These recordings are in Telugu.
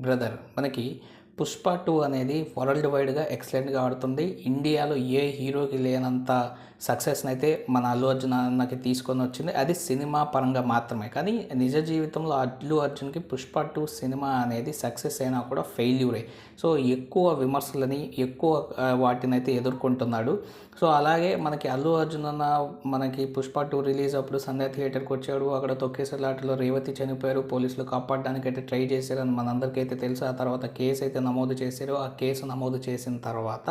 బ్రదర్ మనకి పుష్ప టూ అనేది వరల్డ్ వైడ్గా ఎక్సలెంట్గా ఆడుతుంది. ఇండియాలో ఏ హీరోకి లేనంత సక్సెస్ని అయితే మన అల్లు అర్జున్ అన్నకి తీసుకొని వచ్చింది. అది సినిమా పరంగా మాత్రమే. కానీ నిజ జీవితంలో అల్లు అర్జున్కి పుష్ప టూ సినిమా అనేది సక్సెస్ అయినా కూడా ఫెయిల్యూరే. సో ఎక్కువ విమర్శలని ఎక్కువ వాటిని అయితే ఎదుర్కొంటున్నాడు. సో అలాగే మనకి అల్లు అర్జున్ అన్న మనకి పుష్ప టూ రిలీజ్ అప్పుడు సంధ్య థియేటర్కి వచ్చాడు. అక్కడ తొక్కేసలాటలో రేవతి చనిపోయారు. పోలీసులు కాపాడడానికి అయితే ట్రై చేశారని మనందరికీ తెలుసు. ఆ తర్వాత కేసు అయితే నమోదు చేశారు. ఆ కేసు నమోదు చేసిన తర్వాత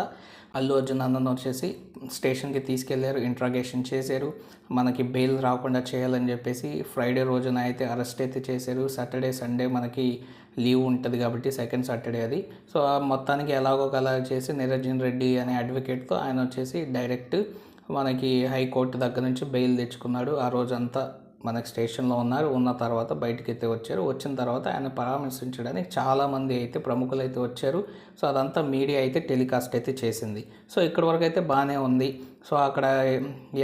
అల్లు అర్జున్ అన్నను వచ్చేసి స్టేషన్కి తీసుకెళ్ళారు ఇంట్రాగేషన్ చేశారు. మనకి బెయిల్ రాకుండా చేయాలని చెప్పేసి ఫ్రైడే రోజున అయితే అరెస్ట్ అయితే చేశారు. సాటర్డే సండే మనకి లీవ్ ఉంటుంది కాబట్టి సెకండ్ సాటర్డే అది. సో ఆ మొత్తానికి ఎలాగో అలా చేసి నిరంజన్ రెడ్డి అనే అడ్వకేట్తో ఆయన వచ్చేసి డైరెక్ట్ మనకి హైకోర్టు దగ్గర నుంచి బెయిల్ తెచ్చుకున్నాడు. ఆ రోజంతా మనకి స్టేషన్లో ఉన్నారు ఉన్న తర్వాత బయటికి అయితే వచ్చారు. వచ్చిన తర్వాత ఆయన పరామర్శించడానికి చాలామంది అయితే ప్రముఖులు అయితే వచ్చారు. సో అదంతా మీడియా అయితే టెలికాస్ట్ అయితే చేసింది. సో ఇక్కడ వరకు అయితే బాగానే ఉంది. సో అక్కడ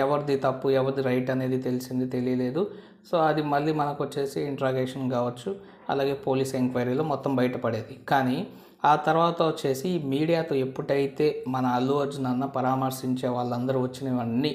ఎవరిది తప్పు ఎవరిది రైట్ అనేది తెలిసింది తెలియలేదు. సో అది మళ్ళీ మనకు వచ్చేసి ఇంట్రాగేషన్ కావచ్చు అలాగే పోలీస్ ఎంక్వైరీలో మొత్తం బయటపడేది. కానీ ఆ తర్వాత వచ్చేసి మీడియాతో ఎప్పుడైతే మన అల్లు అర్జున్ అన్న పరామర్శించే వాళ్ళందరూ వచ్చినవన్నీ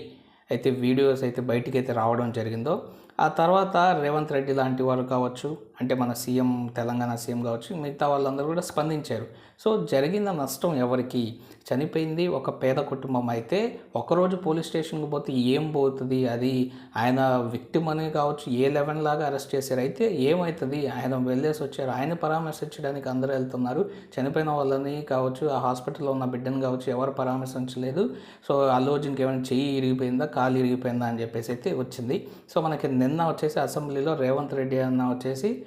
అయితే వీడియోస్ అయితే బయటికి అయితే రావడం జరిగిందో ఆ తర్వాత రేవంత్ రెడ్డి లాంటి వారు కావచ్చు అంటే మన సీఎం తెలంగాణ సీఎం కావచ్చు మిగతా వాళ్ళందరూ కూడా స్పందించారు. సో జరిగిన నష్టం ఎవరికి? చనిపోయింది ఒక పేద కుటుంబం అయితే ఒకరోజు పోలీస్ స్టేషన్కి పోతే ఏం పోతుంది? అది ఆయన విక్టిమ్ అని కావచ్చు ఏ లెవెన్ లాగా అరెస్ట్ చేశారు అయితే ఏమవుతుంది ఆయన వెళ్ళేసి వచ్చారు ఆయన పరామర్శించడానికి అందరూ వెళ్తున్నారు. చనిపోయిన వాళ్ళని కావచ్చు ఆ హాస్పిటల్లో ఉన్న బిడ్డను కావచ్చు ఎవరు పరామర్శించలేదు. సో అల్లు ఏమైనా చెయ్యి ఇరిగిపోయిందా కాలు ఇరిగిపోయిందా అని చెప్పేసి అయితే వచ్చింది. సో మనకి నిన్న వచ్చేసి అసెంబ్లీలో రేవంత్ రెడ్డి అన్న వచ్చేసి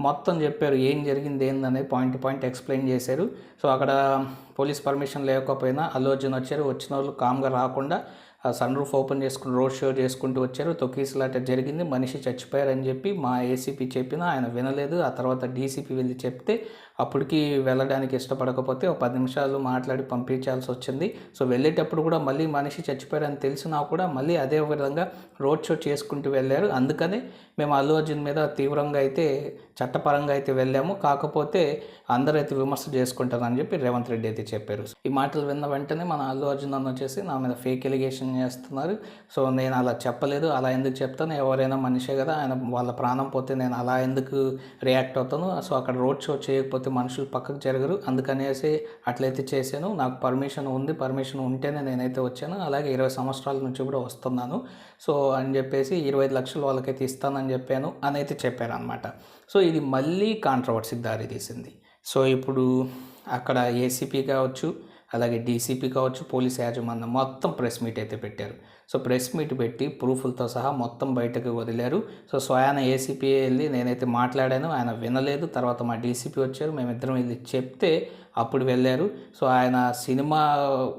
మొత్తం చెప్పారు ఏం జరిగింది ఏందనేది పాయింట్ పాయింట్ ఎక్స్ప్లెయిన్ చేశారు. సో అక్కడ పోలీస్ పర్మిషన్ లేకపోయినా అల్లు అర్జున్ వచ్చారు. వచ్చిన వాళ్ళు కామ్గా రాకుండా సన్ రూఫ్ ఓపెన్ చేసుకుని రోడ్ షో చేసుకుంటూ వచ్చారు. తొకీసులాట జరిగింది. మనిషి చచ్చిపోయారని చెప్పి మా ఏసీపీ చెప్పినా ఆయన వినలేదు. ఆ తర్వాత డీసీపీ వెళ్ళి చెప్తే అప్పటికి వెళ్ళడానికి ఇష్టపడకపోతే ఒక పది నిమిషాలు మాట్లాడి పంపించాల్సి వచ్చింది. సో వెళ్ళేటప్పుడు కూడా మళ్ళీ మనిషి చచ్చిపోయారని తెలిసినా కూడా మళ్ళీ అదే విధంగా రోడ్ షో చేసుకుంటూ వెళ్ళారు. అందుకనే మేము అల్లు అర్జున్ మీద తీవ్రంగా అయితే చట్టపరంగా అయితే వెళ్ళాము. కాకపోతే అందరూ అయితే విమర్శ చేసుకుంటారని చెప్పి రేవంత్ రెడ్డి అయితే చెప్పారు. ఈ మాటలు విన్న వెంటనే మన అల్లు అర్జున్ అన్న వచ్చేసి నా మీద ఫేక్ ఎలిగేషన్ చేస్తున్నారు. సో నేను అలా చెప్పలేదు. అలా ఎందుకు చెప్తాను? ఎవరైనా మనిషే కదా. ఆయన వాళ్ళ ప్రాణం పోతే నేను అలా ఎందుకు రియాక్ట్ అవుతాను? సో అక్కడ రోడ్ షో చేయకపోతే మనుషులు పక్కకు జరగరు. అందుకనేసి అట్లయితే చేశాను. నాకు పర్మిషన్ ఉంది. పర్మిషన్ ఉంటేనే నేనైతే వచ్చాను. అలాగే ఇరవై సంవత్సరాల నుంచి కూడా వస్తున్నాను. సో అని చెప్పేసి ఇరవై ఐదు లక్షలు వాళ్ళకైతే ఇస్తానని చెప్పాను. అని అయితే చెప్పారు అనమాట సో ఇది మళ్ళీ కాంట్రవర్సీకి దారి తీసింది సో ఇప్పుడు అక్కడ ఏసీపీ కావచ్చు అలాగే డీసీపీ కావచ్చు పోలీస్ యాజమాన్యం మొత్తం ప్రెస్ మీట్ అయితే పెట్టారు. సో ప్రెస్ మీట్ పెట్టి ప్రూఫ్లతో సహా మొత్తం బయటకు వదిలారు. సో స్వయాన ఏసీపీ వెళ్ళి నేనైతే మాట్లాడాను ఆయన వినలేదు. తర్వాత మా డీసీపీ వచ్చారు మేమిద్దరం వెళ్ళి చెప్తే అప్పుడు వెళ్ళారు. సో ఆయన సినిమా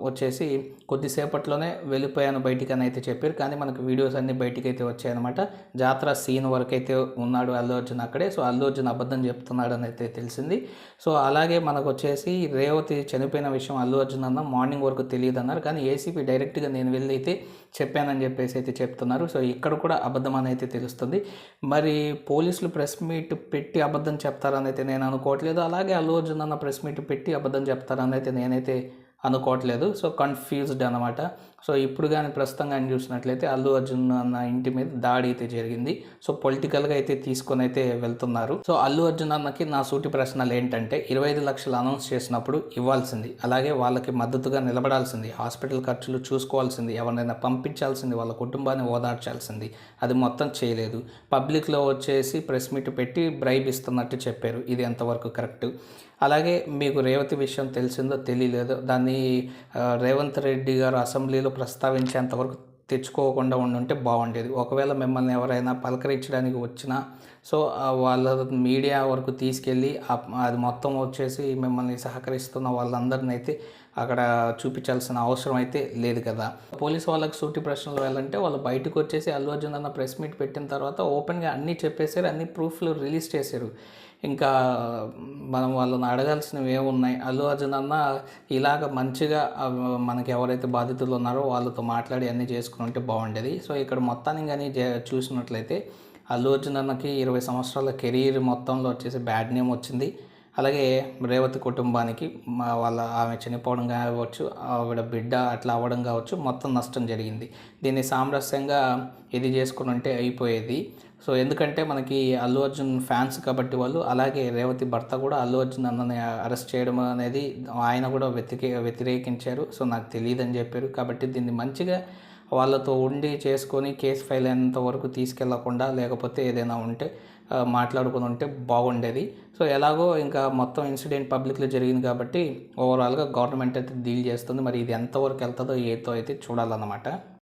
వచ్చేసి కొద్దిసేపట్లోనే వెళ్ళిపోయాను బయటికి అని అయితే చెప్పారు. కానీ మనకు వీడియోస్ అన్నీ బయటికి అయితే వచ్చాయన్నమాట. జాతర సీన్ వరకు అయితే ఉన్నాడు అల్లు అర్జున్ అక్కడే. సో అల్లు అర్జున్ అబద్ధం చెప్తున్నాడు అని అయితే తెలిసింది. సో అలాగే మనకు వచ్చేసి రేవతి చనిపోయిన విషయం అల్లు అర్జున్ అన్న మార్నింగ్ వరకు తెలియదు అన్నారు కానీ ఏసీపీ డైరెక్ట్గా నేను వెళ్ళి అయితే చెప్పానని చెప్పేసి అయితే చెప్తున్నారు. సో ఇక్కడ కూడా అబద్ధం అనేది తెలుస్తుంది. మరి పోలీసులు ప్రెస్ మీట్ పెట్టి అబద్ధం చెప్తారని అయితే నేను అనుకోవట్లేదు. అలాగే అల్లు అర్జున్ అన్న ప్రెస్ మీట్ పెట్టి అబద్ధం చెప్తారని అయితే నేనైతే అనుకోవట్లేదు. సో కన్ఫ్యూజ్డ్ అనమాట సో ఇప్పుడు కానీ ప్రస్తుతం కానీ చూసినట్లయితే అల్లు అర్జున్ అన్న ఇంటి మీద దాడి అయితే జరిగింది. సో పొలిటికల్గా అయితే తీసుకొని అయితే వెళ్తున్నారు. సో అల్లు అర్జున్ అన్నకి నా సూటి ప్రశ్నలు ఏంటంటే ఇరవై ఐదు లక్షలు అనౌన్స్ చేసినప్పుడు ఇవ్వాల్సింది అలాగే వాళ్ళకి మద్దతుగా నిలబడాల్సింది హాస్పిటల్ ఖర్చులు చూసుకోవాల్సింది ఎవరినైనా పంపించాల్సింది వాళ్ళ కుటుంబాన్ని ఓదార్చాల్సింది. అది మొత్తం చేయలేదు. పబ్లిక్లో వచ్చేసి ప్రెస్ మీట్ పెట్టి బ్రైబ్ ఇస్తున్నట్టు చెప్పారు. ఇది ఎంతవరకు కరెక్ట్ అలాగే మీకు రేవతి విషయం తెలిసిందో తెలియలేదో దాన్ని రేవంత్ రెడ్డి గారు అసెంబ్లీలో ప్రస్తావించేంతవరకు తెచ్చుకోకుండా ఉండుంటే బాగుండేది. ఒకవేళ మిమ్మల్ని ఎవరైనా పలకరించడానికి వచ్చినా సో వాళ్ళ మీడియా వరకు తీసుకెళ్ళి అది మొత్తం వచ్చేసి మిమ్మల్ని సహకరిస్తున్న వాళ్ళందరిని అయితే అక్కడ చూపించాల్సిన అవసరం అయితే లేదు కదా. పోలీస్ వాళ్ళకి సూటి ప్రశ్నలు వెళ్ళంటే వాళ్ళు బయటకు వచ్చేసి అల్లు అర్జున్ అన్న ప్రెస్ మీట్ పెట్టిన తర్వాత ఓపెన్గా అన్నీ చెప్పేశారు అన్ని ప్రూఫ్లు రిలీజ్ చేశారు. ఇంకా మనం వాళ్ళని అడగాల్సినవి ఏమున్నాయి అల్లు అర్జున్ అన్న ఇలాగ మంచిగా మనకి ఎవరైతే బాధితులు ఉన్నారో వాళ్ళతో మాట్లాడి అన్నీ చేసుకుని ఉంటే బాగుండేది. సో ఇక్కడ మొత్తాన్ని కానీ చూసినట్లయితే అల్లు అర్జున్ అన్నకి ఇరవై సంవత్సరాల కెరీర్ మొత్తంలో వచ్చేసి బ్యాడ్ నేమ్ వచ్చింది. అలాగే రేవతి కుటుంబానికి మా వాళ్ళ ఆమె చనిపోవడం కావచ్చు ఆవిడ బిడ్డ అట్లా అవ్వడం కావచ్చు మొత్తం నష్టం జరిగింది. దీన్ని సామరస్యంగా ఇది చేసుకుని ఉంటే అయిపోయేది. సో ఎందుకంటే మనకి అల్లు అర్జున్ ఫ్యాన్స్ కాబట్టి వాళ్ళు అలాగే రేవతి భర్త కూడా అల్లు అర్జున్ అన్నని అరెస్ట్ చేయడం అనేది ఆయన కూడా వ్యతిరే వ్యతిరేకించారు. సో నాకు తెలియదని చెప్పారు. కాబట్టి దీన్ని మంచిగా వాళ్ళతో ఉండి చేసుకొని కేసు ఫైల్ అయినంత వరకు తీసుకెళ్ళకుండా లేకపోతే ఏదైనా ఉంటే మాట్లాడుకుని ఉంటే బాగుండేది. సో ఎలాగో ఇంకా మొత్తం ఇన్సిడెంట్ పబ్లిక్లో జరిగింది కాబట్టి ఓవరాల్గా గవర్నమెంట్ అయితే డీల్ చేస్తుంది. మరి ఇది ఎంతవరకు వెళ్తుందో ఏతో అయితే చూడాలన్నమాట.